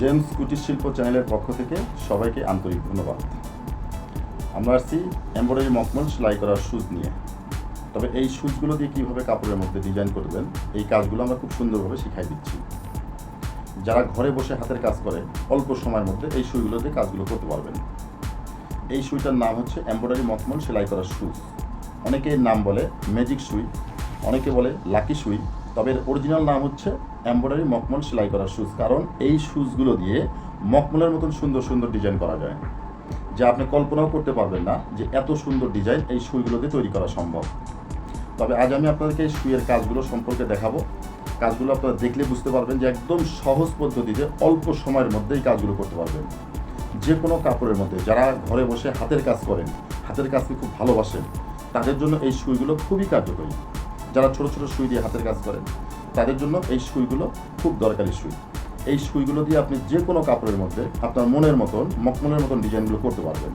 James কুটির শিল্প চ্যানেলের পক্ষ থেকে সবাইকে আন্তরিক ধন্যবাদ। আমরা আসছি এমব্রয়ডারি মকমল সেলাই করার সুজ নিয়ে। তবে এই সুজগুলো দিয়ে কীভাবে কাপড়ের মধ্যে ডিজাইন করবেন, এই কাজগুলো আমরা খুব সুন্দরভাবে শিখাই দিচ্ছি। যারা ঘরে বসে হাতের কাজ করে, অল্প সময়ের মধ্যে এই সুইগুলো দিয়ে কাজগুলো করতে পারবেন। এই সুইটার নাম হচ্ছে এমব্রয়ডারি মকমল সেলাই করার সুজ অনেকে নাম বলে ম্যাজিক সুই, অনেকে বলে লাকি সুই তবে এর অরিজিনাল নাম হচ্ছে এমব্রয়ডারি মকমল সেলাই করার শুজ কারণ এই শুজগুলো দিয়ে মকমলের মতন সুন্দর সুন্দর ডিজাইন করা যায়। যা আপনি কল্পনাও করতে পারবেন না যে এত সুন্দর ডিজাইন এই সুইগুলো দিয়ে তৈরি করা সম্ভব। তবে আজ আমি আপনাদেরকে এই শুয়ের কাজগুলো সম্পর্কে দেখাবো। কাজগুলো আপনারা দেখলে বুঝতে পারবেন যে একদম সহজ পদ্ধতিতে অল্প সময়ের মধ্যে এই কাজগুলো করতে পারবেন। যে কোনো কাপড়ের মধ্যে যারা ঘরে বসে হাতের কাজ করেন, হাতের কাজকে খুব ভালোবাসেন, তাদের জন্য এই সুইগুলো খুবই কার্যকরী। যারা ছোট ছোট সুই দিয়ে হাতের কাজ করেন, তাদের জন্য এই সুইগুলো খুব দরকারি সুই। এই সুইগুলো দিয়ে আপনি যে কোনো কাপড়ের মধ্যে আপনার মনের মতন, মকমলের মতন ডিজাইনগুলো করতে পারবেন।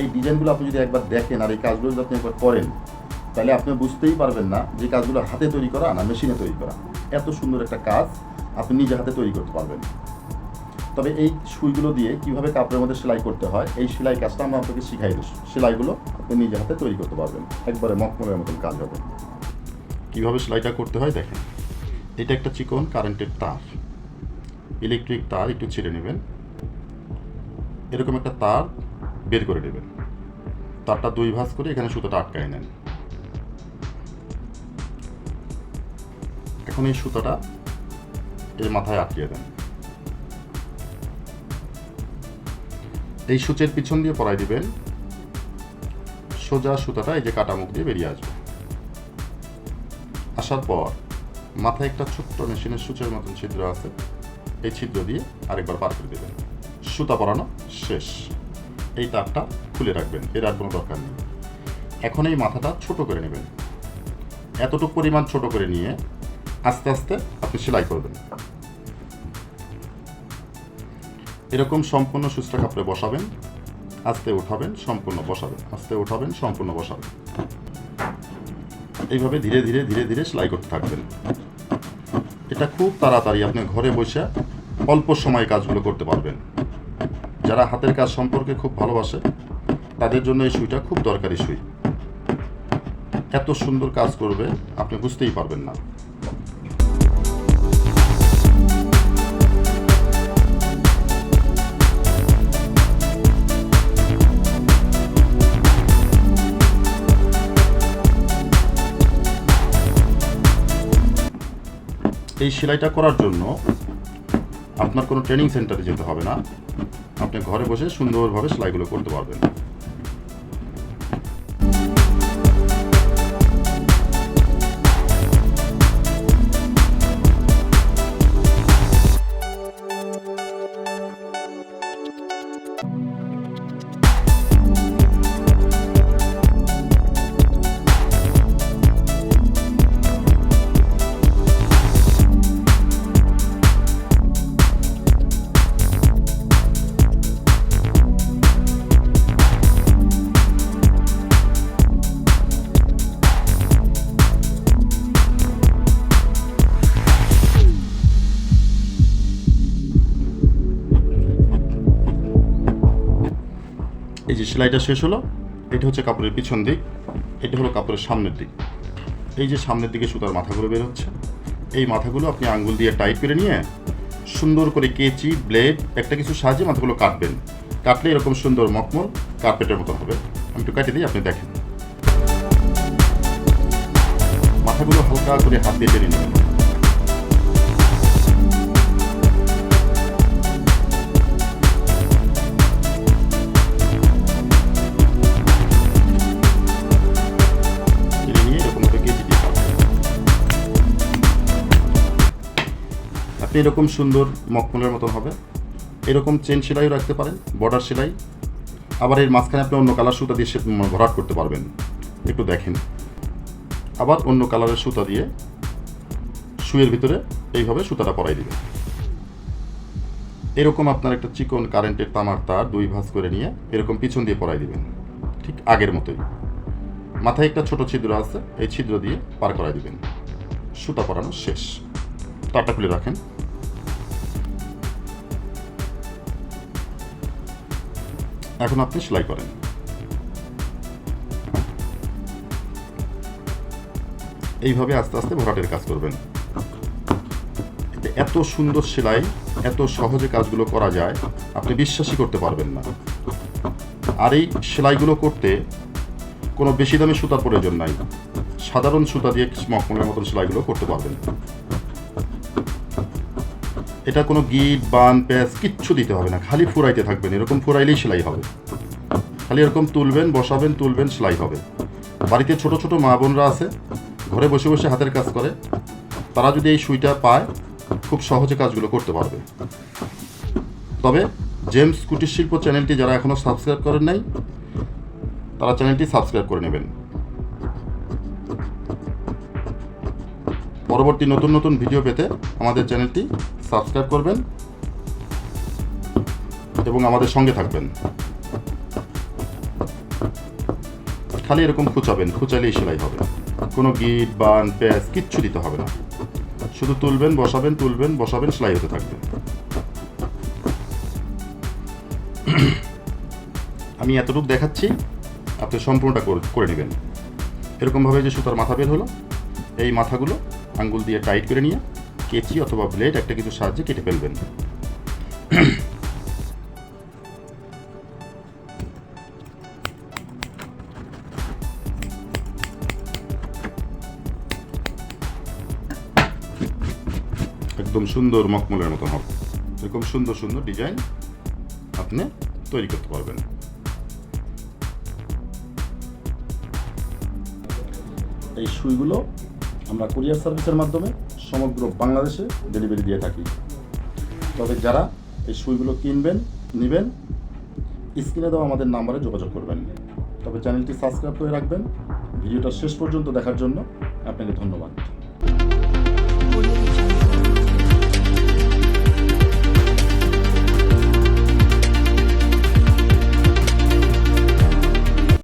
এই ডিজাইনগুলো আপনি যদি একবার দেখেন আর এই কাজগুলো যদি আপনি একবার করেন, তাহলে আপনি বুঝতেই পারবেন না যে কাজগুলো হাতে তৈরি করা না মেশিনে তৈরি করা। এত সুন্দর একটা কাজ আপনি নিজে হাতে তৈরি করতে পারবেন। তবে এই সুইগুলো দিয়ে কীভাবে কাপড়ের মধ্যে সেলাই করতে হয়, এই সেলাই কাজটা আমরা আপনাকে শিখাই দিই সেলাইগুলো আপনি নিজে হাতে তৈরি করতে পারবেন। একবারে মকমলের মতন কাজ হবে। কীভাবে সেলাইটা করতে হয় দেখেন। এটা একটা চিকন কারেন্টের তার। ইলেকট্রিক তার একটু ছিঁড়ে নেবেন। এরকম একটা তার বের করে নেবেন। তারটা দুই ভাঁজ করে এখানে সুতোটা আটকায় নেন। এখন এই সুতোটা এর মাথায় আটকিয়ে দেন। এই সূচের পিছন দিয়ে পরাই দিবেন। সোজা সুতাটা এই যে কাটা মুখ দিয়ে বেরিয়ে আসবে। আসার পর মাথায় একটা ছোট্ট মেশিনের সূচের মতন ছিদ্র আছে। এই ছিদ্র দিয়ে আরেকবার পার করে দেবেন। সুতা পরানো শেষ। এই তারটা খুলে রাখবেন। এর আর কোনো দরকার নেই। এখন এই মাথাটা ছোট করে নেবেন। এতটুকু পরিমাণ ছোট করে নিয়ে আস্তে আস্তে আপনি সেলাই করবেন। এরকম সম্পূর্ণ সুস্থ কাপড়ে বসাবেন। আস্তে উঠাবেন, সম্পূর্ণ বসাবেন। আস্তে উঠাবেন, সম্পূর্ণ বসাবেন। এইভাবে ধীরে ধীরে ধীরে ধীরে সেলাই করতে থাকবেন। এটা খুব তাড়াতাড়ি আপনি ঘরে বসে অল্প সময়ে কাজগুলো করতে পারবেন। যারা হাতের কাজ সম্পর্কে খুব ভালোবাসে, তাদের জন্য এই সুইটা খুব দরকারি সুই। এত সুন্দর কাজ করবে, আপনি বুঝতেই পারবেন না। এই সেলাইটা করার জন্য আপনার কোনো ট্রেনিং সেন্টারে যেতে হবে না। আপনি ঘরে বসে সুন্দরভাবে সেলাইগুলো করতে পারবেন। যে সেলাইটা শেষ হলো, এটা হচ্ছে কাপড়ের পিছন দিক, এটা হলো কাপড়ের সামনের দিক। এই যে সামনের দিকে সুতার মাথাগুলো বের হচ্ছে, এই মাথাগুলো আপনি আঙ্গুল দিয়ে টাইট করে নিয়ে সুন্দর করে কেচি, ব্লেড, একটা কিছু সাহায্যে মাথাগুলো কাটবেন। কাটলে এরকম সুন্দর মকমল কার্পেটের মতো হবে। আমি একটু কাটিয়ে দিই, আপনি দেখেন। মাথাগুলো হালকা করে হাত দিয়ে টেনে নেবেন এরকম সুন্দর মকমলের মতন হবে। এরকম চেন সেলাইও রাখতে পারেন বর্ডার সেলাই। আবার এর মাঝখানে আপনি অন্য কালার সুতা দিয়ে ভরাট করতে পারবেন। একটু দেখেন। আবার অন্য কালারের সুতা দিয়ে সুইয়ের ভিতরে এইভাবে সুতাটা পরাই দিবেন। এরকম আপনার একটা চিকন কারেন্টের তামার তার দুই ভাঁজ করে নিয়ে এরকম পিছন দিয়ে পরাই দিবেন। ঠিক আগের মতোই। মাথায় একটা ছোট ছিদ্র আছে, এই ছিদ্র দিয়ে পার করাই দিবেন। সুতা পরানো শেষ। তারটা খুলে রাখেন। এখন আপনি সেলাই করেন। এইভাবে আস্তে আস্তে ভরাটের কাজ করবেন। এত সুন্দর সেলাই, এত সহজে কাজগুলো করা যায়, আপনি বিশ্বাসই করতে পারবেন না। আর এই সেলাইগুলো করতে কোনো বেশি দামি সুতার প্রয়োজন নাই। সাধারণ সুতা দিয়ে মকমলের মতন সেলাইগুলো করতে পারবেন। এটা কোনো গিট, বান, প্যাচ, কিচ্ছু দিতে হবে না। খালি ফুরাইতে থাকবেন, এরকম ফুরাইলেই সেলাই হবে। খালি এরকম তুলবেন, বসাবেন, তুলবেন, সেলাই হবে। বাড়িতে ছোট ছোট মা বোনরা আছে, ঘরে বসে বসে হাতের কাজ করে। তারা যদি এই সুইটা পায়, খুব সহজে কাজগুলো করতে পারবে। তবে জেমস কুটির শিল্প চ্যানেলটি যারা এখনও সাবস্ক্রাইব করেন নাই, তারা চ্যানেলটি সাবস্ক্রাইব করে নেবেন। পরবর্তী নতুন নতুন ভিডিও পেতে আমাদের চ্যানেলটি সাবস্ক্রাইব করবেন এবং আমাদের সঙ্গে থাকবেন। খালি এরকম খুচাবেন, খুচালেই সেলাই হবে। কোনো গিট, বান, প্যাচ কিচ্ছু দিতে হবে না। শুধু তুলবেন, বসাবেন তুলবেন, বসাবেন, সেলাই হতে থাকবে। আমি এতটুকু দেখাচ্ছি, আপনি সম্পূর্ণটা করে- নেবেন। এরকমভাবে যে সুতার মাথা বের হলো, এই মাথাগুলো আঙ্গুল দিয়ে টাইট করে নিয়ে কেচি অথবা ব্লেড একটা কিছু সাহায্যে কেটে ফেলবেন। একদম সুন্দর মকমলের মতন হবে। এরকম সুন্দর সুন্দর ডিজাইন আপনি তৈরি করতে পারবেন। এই সুইগুলো আমরা কুরিয়ার সার্ভিসের মাধ্যমে সমগ্র বাংলাদেশে ডেলিভারি দিয়ে থাকি। তবে যারা এই সুইগুলো কিনবেন, নেবেন, স্ক্রিনে দেওয়া আমাদের নাম্বারে যোগাযোগ করবেন। তবে চ্যানেলটি সাবস্ক্রাইব করে রাখবেন। ভিডিওটা শেষ পর্যন্ত দেখার জন্য আপনাকে ধন্যবাদ।